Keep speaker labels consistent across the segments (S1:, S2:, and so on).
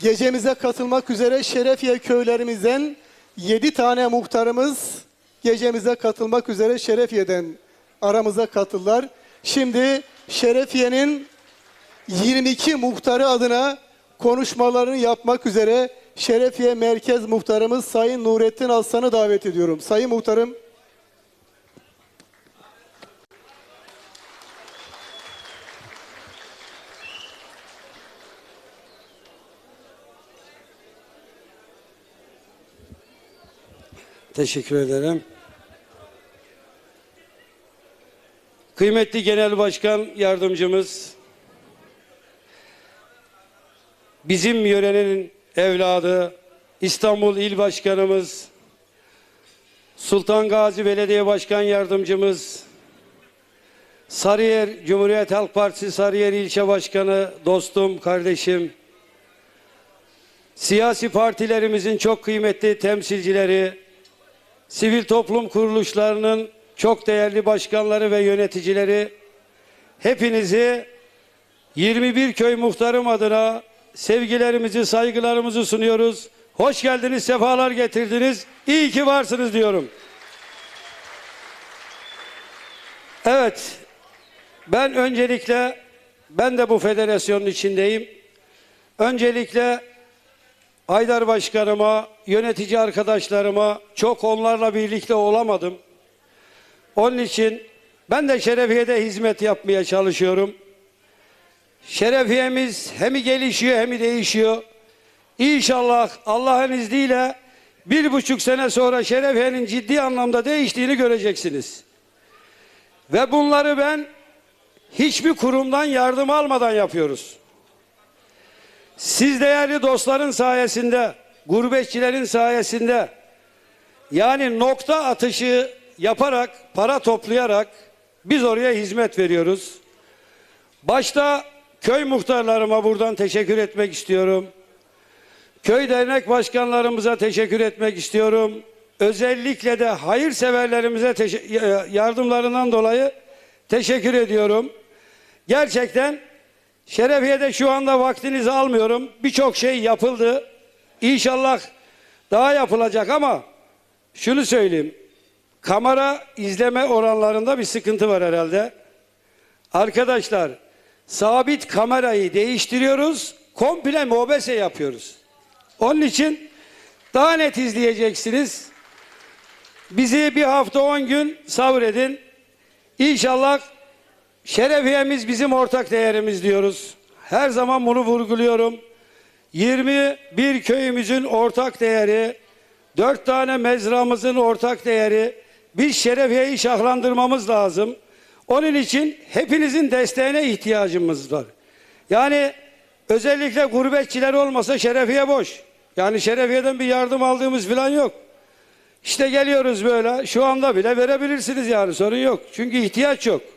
S1: Gecemize katılmak üzere Şerefiye köylerimizden 7 tane muhtarımız gecemize katılmak üzere Şerefiye'den aramıza katıldılar. Şimdi Şerefiye'nin 22 muhtarı adına konuşmalarını yapmak üzere Şerefiye Merkez Muhtarımız Sayın Nurettin Aslan'ı davet ediyorum. Sayın Muhtarım.
S2: Teşekkür ederim. Kıymetli Genel Başkan Yardımcımız, bizim yörenin evladı, İstanbul İl Başkanımız, Sultan Gazi Belediye Başkan Yardımcımız, Sarıyer Cumhuriyet Halk Partisi Sarıyer İlçe Başkanı, dostum, kardeşim, siyasi partilerimizin çok kıymetli temsilcileri, sivil toplum kuruluşlarının çok değerli başkanları ve yöneticileri hepinizi 21 köy muhtarım adına sevgilerimizi, saygılarımızı sunuyoruz. Hoş geldiniz, sefalar getirdiniz. İyi ki varsınız diyorum. Evet, ben öncelikle, ben de bu federasyonun içindeyim. Öncelikle Haydar Başkanıma, yönetici arkadaşlarıma çok onlarla birlikte olamadım. Onun için ben de Şerefiye'de hizmet yapmaya çalışıyorum. Şerefiyemiz hem gelişiyor hem değişiyor. İnşallah Allah'ın izniyle bir buçuk sene sonra Şerefiye'nin ciddi anlamda değiştiğini göreceksiniz. Ve bunları ben hiçbir kurumdan yardım almadan yapıyoruz. Siz değerli dostların sayesinde, gurbetçilerin sayesinde yani nokta atışı yaparak, para toplayarak biz oraya hizmet veriyoruz. Başta köy muhtarlarıma buradan teşekkür etmek istiyorum. Köy dernek başkanlarımıza teşekkür etmek istiyorum. Özellikle de hayırseverlerimize teşe- yardımlarından dolayı teşekkür ediyorum. Gerçekten Şerefiye'de şu anda vaktinizi almıyorum. Birçok şey yapıldı. İnşallah daha yapılacak ama şunu söyleyeyim. Kamera izleme oranlarında bir sıkıntı var herhalde. Arkadaşlar sabit kamerayı değiştiriyoruz. Komple mobese yapıyoruz. Onun için daha net izleyeceksiniz. Bizi bir hafta on gün sabredin. İnşallah Şerefiyemiz bizim ortak değerimiz diyoruz. Her zaman bunu vurguluyorum. 21 köyümüzün ortak değeri, 4 tane mezramızın ortak değeri. Biz Şerefiye'yi şahlandırmamız lazım. Onun için hepinizin desteğine ihtiyacımız var. Yani özellikle gurbetçiler olmasa Şerefiye boş. Yani Şerefiye'den bir yardım aldığımız falan yok. İşte geliyoruz böyle. Şu anda bile verebilirsiniz yani sorun yok. Çünkü ihtiyaç yok.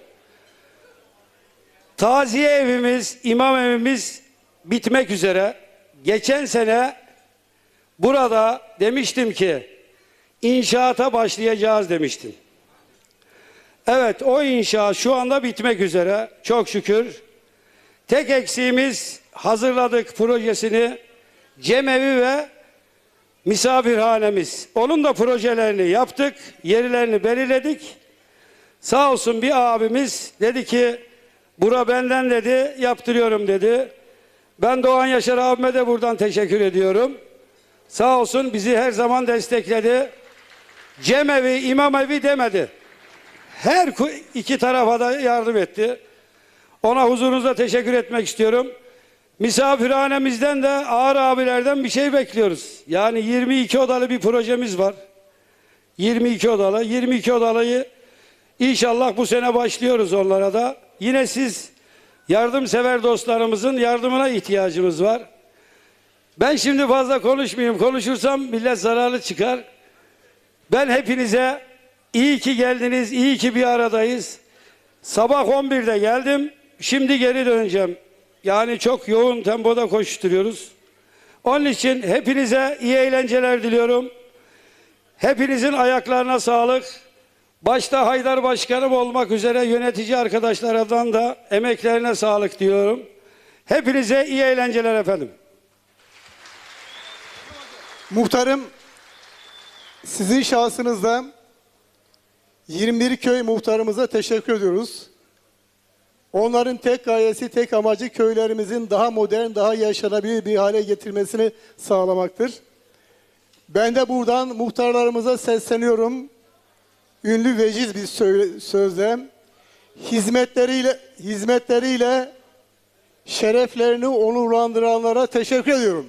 S2: Taziye evimiz, imam evimiz bitmek üzere. Geçen sene burada demiştim ki inşaata başlayacağız demiştim. Evet o inşaat şu anda bitmek üzere çok şükür. Tek eksiğimiz hazırladık projesini cemevi ve misafirhanemiz. Onun da projelerini yaptık, yerlerini belirledik. Sağ olsun bir abimiz dedi ki Bura benden dedi, yaptırıyorum dedi. Ben Doğan Yaşar abime de buradan teşekkür ediyorum. Sağ olsun bizi her zaman destekledi. Cemevi, imam evi demedi. Her iki tarafa da yardım etti. Ona huzurunuzda teşekkür etmek istiyorum. Misafirhanemizden de ağır abilerden bir şey bekliyoruz. Yani 22 odalı bir projemiz var. 22 odalı. 22 odalıyı inşallah bu sene başlıyoruz onlara da. Yine siz yardımsever dostlarımızın yardımına ihtiyacımız var. Ben şimdi fazla konuşmayayım. Konuşursam millet zararlı çıkar. Ben hepinize iyi ki geldiniz, iyi ki bir aradayız. Sabah 11'de geldim, şimdi geri döneceğim. Yani çok yoğun tempoda koşturuyoruz. Onun için hepinize iyi eğlenceler diliyorum. Hepinizin ayaklarına sağlık. Başta Haydar Başkanım olmak üzere yönetici arkadaşlardan da emeklerine sağlık diyorum. Hepinize iyi eğlenceler efendim.
S1: Muhtarım sizin şahsınızda 21 köy muhtarımıza teşekkür ediyoruz. Onların tek gayesi, tek amacı köylerimizin daha modern, daha yaşanabilir bir hale getirmesini sağlamaktır. Ben de buradan muhtarlarımıza sesleniyorum. Ünlü veciz bir söyle- sözle hizmetleriyle hizmetleriyle şereflerini onurlandıranlara teşekkür ediyorum.